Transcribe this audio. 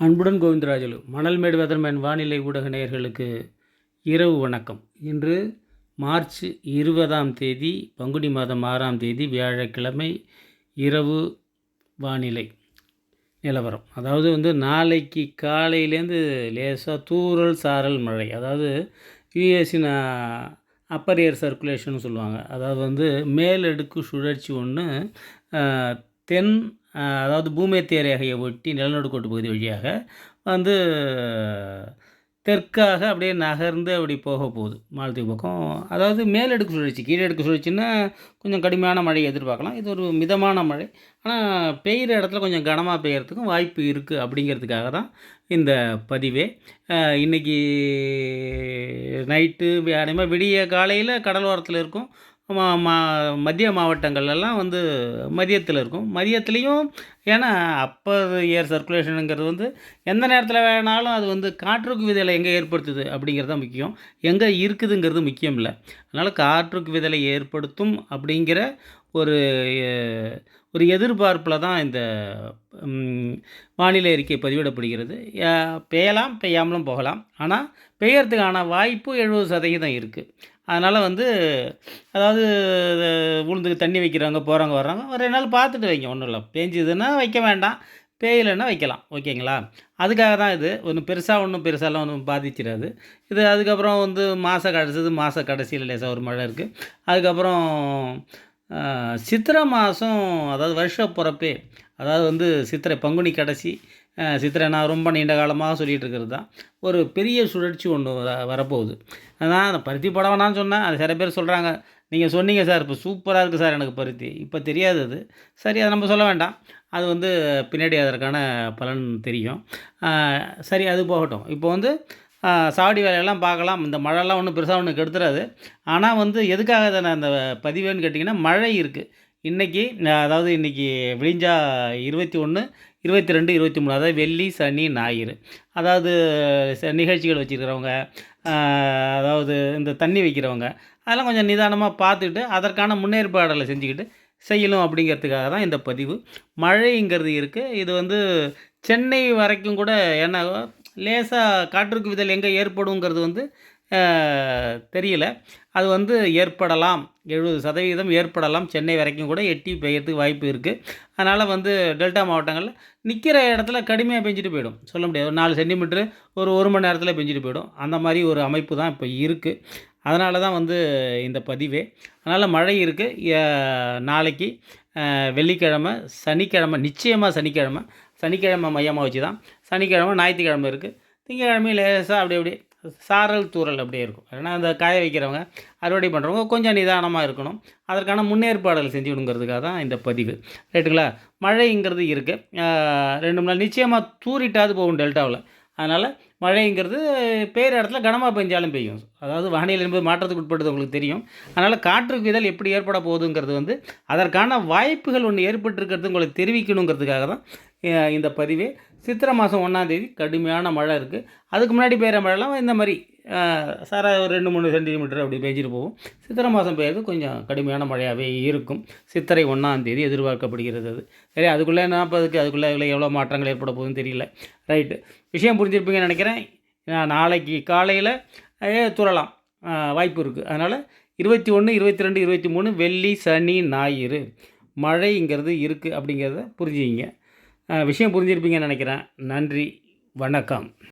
அன்புடன் கோவிந்தராஜலு மணல்மேடு வெதர்மேன் வானிலை ஊடக நேயர்களுக்கு இரவு வணக்கம். இன்று மார்ச் இருபதாம் தேதி பங்குனி மாதம் ஆறாம் தேதி வியாழக்கிழமை இரவு வானிலை நிலவரம். அதாவது வந்து நாளைக்கு காலையிலேருந்து லேசாக தூறல் சாரல் மழை. அதாவது யூஎஸின் அப்பர் ஏர் சர்க்குலேஷன் சொல்லுவாங்க. அதாவது வந்து மேலடுக்கு சுழற்சி ஒன்று தென் அதாவது பூமத்திய ரேகையை ஒட்டி நிலநடுக்கோட்டு பகுதி வழியாக வந்து தெற்காக அப்படியே நகர்ந்து அப்படி போக போகுது மாலத்தீவு பக்கம். அதாவது மேலடுக்கு சுழற்சி கீழடுக்கு சுழற்சின்னா கொஞ்சம் கடுமையான மழை எதிர்பார்க்கலாம். இது ஒரு மிதமான மழை. ஆனால் பெய்கிற இடத்துல கொஞ்சம் கனமாக பெய்யறதுக்கும் வாய்ப்பு இருக்குது அப்படிங்கிறதுக்காக தான் இந்த பதிவே. இன்றைக்கி நைட்டு அதேமாதிரி விடிய காலையில் கடல் ஓரத்தில் இருக்கும். மா மா மத்திய மாவட்டங்கள்லாம் வந்து மதியத்தில் இருக்கும். மதியத்துலேயும் ஏன்னா அப்போ ஏர் சர்க்குலேஷனுங்கிறது வந்து எந்த நேரத்தில் வேணாலும் அது வந்து காற்றுக்கு விதலை எங்கே ஏற்படுத்துது அப்படிங்கிறது தான் முக்கியம். எங்கே இருக்குதுங்கிறது முக்கியம் இல்லை. அதனால் காற்றுக்கு விதையை ஏற்படுத்தும் அப்படிங்கிற ஒரு ஒரு எதிர்பார்ப்பில் தான் இந்த வானிலை அறிக்கை பதிவிடப்படுகிறது. பெய்யலாம் பெய்யாமலும் போகலாம். ஆனால் பெய்யறதுக்கான வாய்ப்பு எழுபது சதவீதம் இருக்குது. அதனால் வந்து அதாவது உளுந்துக்கு தண்ணி வைக்கிறவங்க போகிறவங்க வர்றவங்க ஒரு ரெண்டு நாள் பார்த்துட்டு வைங்க ஒன்றும் இல்லை. பேஞ்சுதுன்னா வைக்க வேண்டாம். பேயலைன்னா வைக்கலாம். ஓகேங்களா? அதுக்காக தான் இது. ஒன்றும் பெருசாக ஒன்றும் பெருசாலாம் ஒன்றும் பாதிச்சிடாது. இது அதுக்கப்புறம் வந்து மாதம் கடைசிது மாத கடைசியில் லேசாக ஒரு மழை இருக்குது அதுக்கப்புறம் சித்திரை மாதம் அதாவது வருஷ பிறப்பே அதாவது வந்து சித்திரை பங்குனி கடைசி சித்திரை நான் ரொம்ப நீண்ட காலமாக சொல்லிகிட்டு இருக்கிறது தான் ஒரு பெரிய சுழற்சி ஒன்று வர வரப்போகுது. அதான் அந்த பருத்தி போட வேணாம்னு சொன்னேன். அது சில பேர் சொல்கிறாங்க நீங்கள் சொன்னீங்க சார் இப்போ சூப்பராக இருக்குது சார் எனக்கு பருத்தி. இப்போ தெரியாது அது. சரி அதை நம்ம சொல்ல வேண்டாம். அது வந்து பின்னாடி அதற்கான பலன் தெரியும். சரி அது போகட்டும். இப்போ வந்து சாவடி வேலையெல்லாம் பார்க்கலாம். இந்த மழைலாம் ஒன்றும் பெருசாக ஒன்று கெடுத்துறாது. ஆனால் வந்து எதுக்காக அதை நான் அந்த பதிவேன்னு கேட்டிங்கன்னா மழை இருக்குது இன்றைக்கி அதாவது இன்றைக்கி விழிஞ்சா இருபத்தி ஒன்று இருபத்தி ரெண்டு இருபத்தி மூணு அதாவது வெள்ளி சனி ஞாயிறு. அதாவது நிகழ்ச்சிகள் வச்சுருக்கிறவங்க அதாவது இந்த தண்ணி வைக்கிறவங்க அதெல்லாம் கொஞ்சம் நிதானமாக பார்த்துட்டு அதற்கான முன்னேற்பாடலை செஞ்சுக்கிட்டு செய்யணும் அப்படிங்கிறதுக்காக தான் இந்த பதிவு. மழைங்கிறது இருக்குது இது வந்து சென்னை வரைக்கும் கூட என்ன லேசாக காற்றுக்கு விதல் எங்கே ஏற்படுங்கிறது வந்து தெரியல. அது வந்து ஏற்படலாம். எழுபது சதவீதம் ஏற்படலாம். சென்னை வரைக்கும் கூட எட்டி பெய்யறதுக்கு வாய்ப்பு இருக்குது அதனால் வந்து டெல்டா மாவட்டங்களில் நிற்கிற இடத்துல கடுமையாக பெஞ்சிட்டு போயிடும். சொல்ல முடியாது. ஒரு நாலு சென்டிமீட்ரு ஒரு ஒரு மணி நேரத்தில் பெஞ்சிட்டு போயிடும். அந்த மாதிரி ஒரு அமைப்பு தான் இப்போ இருக்குது அதனால தான் வந்து இந்த பதிவே. அதனால் மழை இருக்குது நாளைக்கு வெள்ளிக்கிழமை சனிக்கிழமை நிச்சயமாக சனிக்கிழமை. சனிக்கிழமை மையமாக வச்சு தான் சனிக்கிழமை ஞாயிற்றுக்கிழமை இருக்குது திங்கக்கிழமை லேசாக அப்படி அப்படி சாரல் தூரல் அப்படியே இருக்கும். ஏன்னா அந்த காய வைக்கிறவங்க அறுவடை பண்ணுறவங்க கொஞ்சம் நிதானமாக இருக்கணும். அதற்கான முன்னேற்பாடுகள் செஞ்சுக்கணுங்கிறதுக்காக தான் இந்த பதிவு. ரைட்டுங்களா? மழைங்கிறது இருக்குது ரெண்டு மூணு நாள் நிச்சயமாக தூரிட்டாது போகும் டெல்டாவில். அதனால் மழைங்கிறது பெய்கிற இடத்துல கனமாக பெஞ்சாலும் பெய்யும். அதாவது வானிலை என்பது மாற்றத்துக்கு உட்பட்டது உங்களுக்கு தெரியும். அதனால் காற்றுக்கு இதழ் எப்படி ஏற்பட போகுதுங்கிறது வந்து அதற்கான வாய்ப்புகள் ஒன்று ஏற்பட்டுருக்கிறது உங்களுக்கு தெரிவிக்கணுங்கிறதுக்காக தான் இந்த பதிவே சித்திரை மாதம் ஒன்றாந்தேதி கடுமையான மழை இருக்குது அதுக்கு முன்னாடி பெய்கிற மழைலாம் இந்த மாதிரி சாரா ஒரு ரெண்டு மூணு சென்டிமீட்டர் அப்படி பெஞ்சிட்டு போகும். சித்திரை மாதம் பெய்யுறது கொஞ்சம் கடுமையான மழையாகவே இருக்கும். சித்திரை ஒன்றாந்தேதி எதிர்பார்க்கப்படுகிறது அது. சரி அதுக்குள்ளே நாற்பதுக்கு அதுக்குள்ளே எவ்வளோ மாற்றங்கள் ஏற்பட போகுதுன்னு தெரியல. ரைட்டு விஷயம் புரிஞ்சிருப்பீங்கன்னு நினைக்கிறேன். நாளைக்கு காலையில் துறலாம். வாய்ப்பு இருக்குது அதனால் இருபத்தி ஒன்று இருபத்தி ரெண்டு இருபத்தி மூணு வெள்ளி சனி ஞாயிறு. மழைங்கிறது இருக்குது அப்படிங்கிறத புரிஞ்சுக்கிங்க. விஷயம் புரிஞ்சிருப்பீங்கன்னு நினைக்கிறேன். நன்றி. வணக்கம்.